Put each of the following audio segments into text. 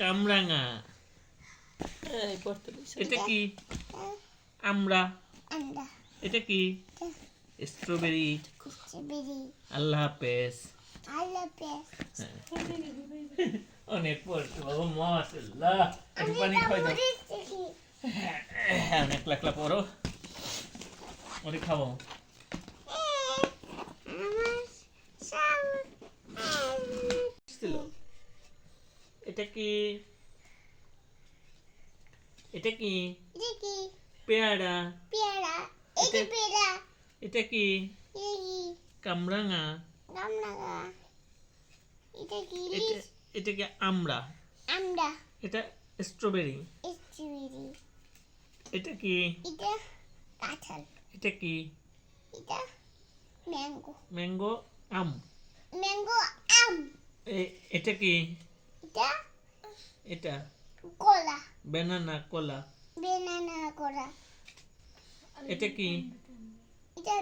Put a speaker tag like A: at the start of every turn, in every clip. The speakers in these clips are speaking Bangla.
A: কামরাঙা।
B: পড়তে
A: এটা কি? আমরা এটা কি? স্ট্রবেরি। আল্লাহ হাফেজ। অনেক পড়ছো বাবা মাশাল্লাহ একটু পানি খাই দাও। হ্যাঁ, অনেক লাকলা পড়ো। অনেক খাব। এটা কি? এটা কি? পেয়ারা।
C: পেয়ারা।
A: এটা-
C: পেয়ারা।
A: এটা কি?
C: এই
A: কামরাঙা।
C: এটা কি?
A: এটা কি আমরা
C: আমরা
A: এটা স্ট্রবেরি।
C: স্ট্রবেরি।
A: এটা কি?
C: এটা কাঁঠাল।
A: এটা কি?
C: এটা ম্যাঙ্গো।
A: ম্যাঙ্গো আম।
C: ম্যাঙ্গো আম।
A: এটা কি?
C: এটা
A: এটা?
C: কলা।
A: ব্যানানা কলা।
C: বেনানা করা
A: এটা কি?
C: এটা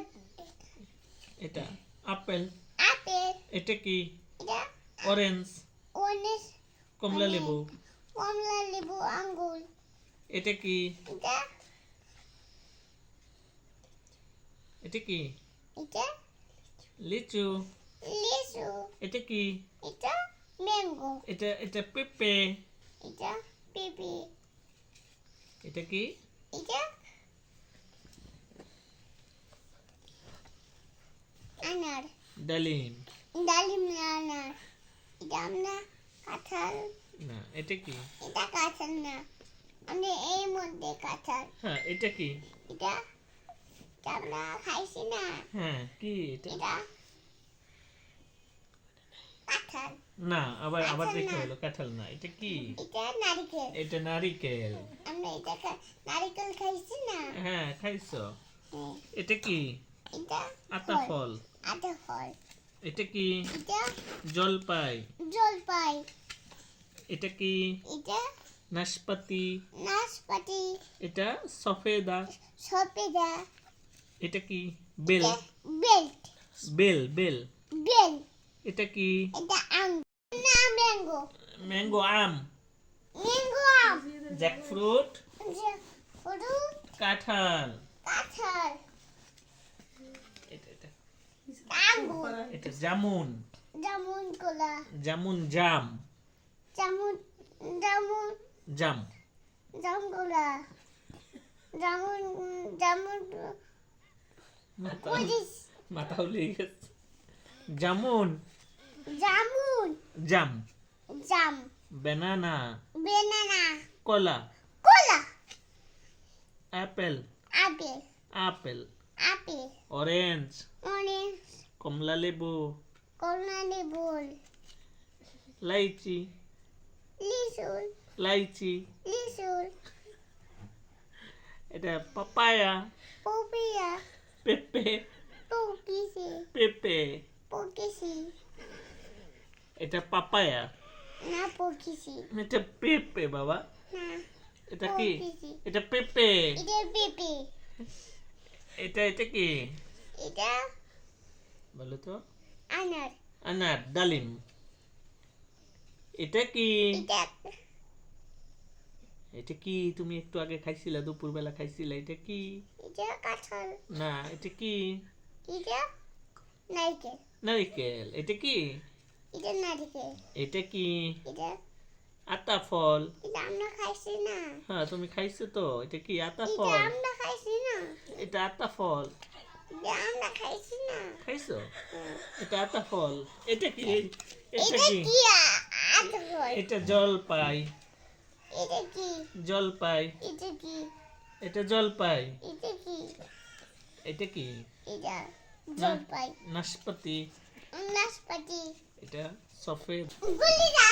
A: এটা? আপেল
C: আপেল
A: এটা কি?
C: এটা
A: অরেঞ্জ
C: অনেক
A: কমলা লেবু।
C: কমলা লেবু আঙ্গুর।
A: এটা কি?
C: এটা
A: এটা কি?
C: এটা
A: লিচু।
C: লিচু।
A: এটা কি?
C: এটা ম্যাঙ্গো।
A: এটা এটা পেঁপে।
C: এটা পেঁপে।
A: এটা কি?
C: এটা আনার।
A: ডালিম।
C: ডালিম না আনার। এটা আমরা কাঁঠাল।
A: না এটা কি?
C: এটা কাঁঠাল না। আমরা এই মধ্যে কাঁঠাল।
A: হ্যাঁ এটা কি?
C: এটা এটা আমরা খাইছি না।
A: হ্যাঁ কি এটা
C: এটা কাঁঠাল
A: না আবার আবার
C: কাঁঠাল
A: দেখতে। হলো কাঁঠাল না এটা কি?
C: এটা নারিকেল।
A: এটা নারিকেল।
C: আমরা এটা নারিকেল খাইছি না।
A: হ্যাঁ খাইছো?
C: হ্যাঁ,
A: এটা কি?
C: এটা
A: আতা ফল।
C: আটা ফল।
A: এটা কি?
C: এটা
A: জলপাই।
C: জলপাই।
A: এটা কি?
C: এটা
A: নাশপাতি।
C: নাশপাতি।
A: এটা সফেদা।
C: সপেদা
A: এটা কি? বেল।
C: বেল্ট।
A: বেল বেল।
C: বেল
A: এটা কি?
C: এটা ম্যাঙ্গো
A: আম।
C: ম্যাঙ্গো আম।
A: জ্যাকফ্রুট
C: যে ফ্রুট
A: কাঁঠাল।
C: কাঁঠাল।
A: এটা জামুন।
C: জামুন। কলা।
A: জামুন জাম।
C: জামুন জামুন।
A: জাম।
C: জাম কলা। জামুন জামুন।
A: মাথা উলিয়ে গেছে। জামুন।
C: জামুন।
A: জাম।
C: জাম
A: ব্যানানা
C: বেনানা
A: কলা
C: কলা
A: অ্যাপেল
C: আপেল
A: আপেল
C: আপেল
A: অরেঞ্জ
C: অরেঞ্জ
A: কমলা লেবু
C: কমলা লেবু
A: লাইচি
C: লিচুল
A: লাইচি
C: লিচুল
A: এটা পাপায়া
C: পপিয়া
A: পেঁপে
C: পকিসি
A: পেঁপে
C: পকিসি
A: এটা পাপায়া
C: না পকিসি
A: এটা পেঁপে বাবা। এটা কি? এটা পেঁপে।
C: এটা পেঁপে।
A: এটা এটা কি?
C: এটা
A: বলো তো।
C: আনার।
A: আনার ডালিম। এটা কি?
C: এটা।
A: এটা কি? তুমি একটু আগে খাইছিলা দুপুরবেলা খাইছিলা। এটা কি?
C: এটা কাঁঠাল।
A: না এটা কি?
C: এটা নারকেল।
A: নারিকেল। এটা কি?
C: এটা নারকেল
A: এটা কি?
C: এটা।
A: আতা ফল।
C: এটা আমরা খাইছি না।
A: হ্যাঁ তুমি খাইছো তো? এটা কি আতা
C: এটা
A: ফল?
C: আমরা খাইছি না।
A: এটা আতা ফল।
C: এটা আমরা খাইছি না।
A: খাইছো? এটা আতা ফল। এটা কি? এটা
C: এটা
A: কি?
C: কি? আতফল
A: এটা জলপাই।
C: এটা কি?
A: জলপাই।
C: এটা কি?
A: এটা জলপাই।
C: এটা কি?
A: এটা কি?
C: এটা জলপাই।
A: নাশপাতি।
C: নাশপাতি
A: এটা সফেদ
C: গুলিরা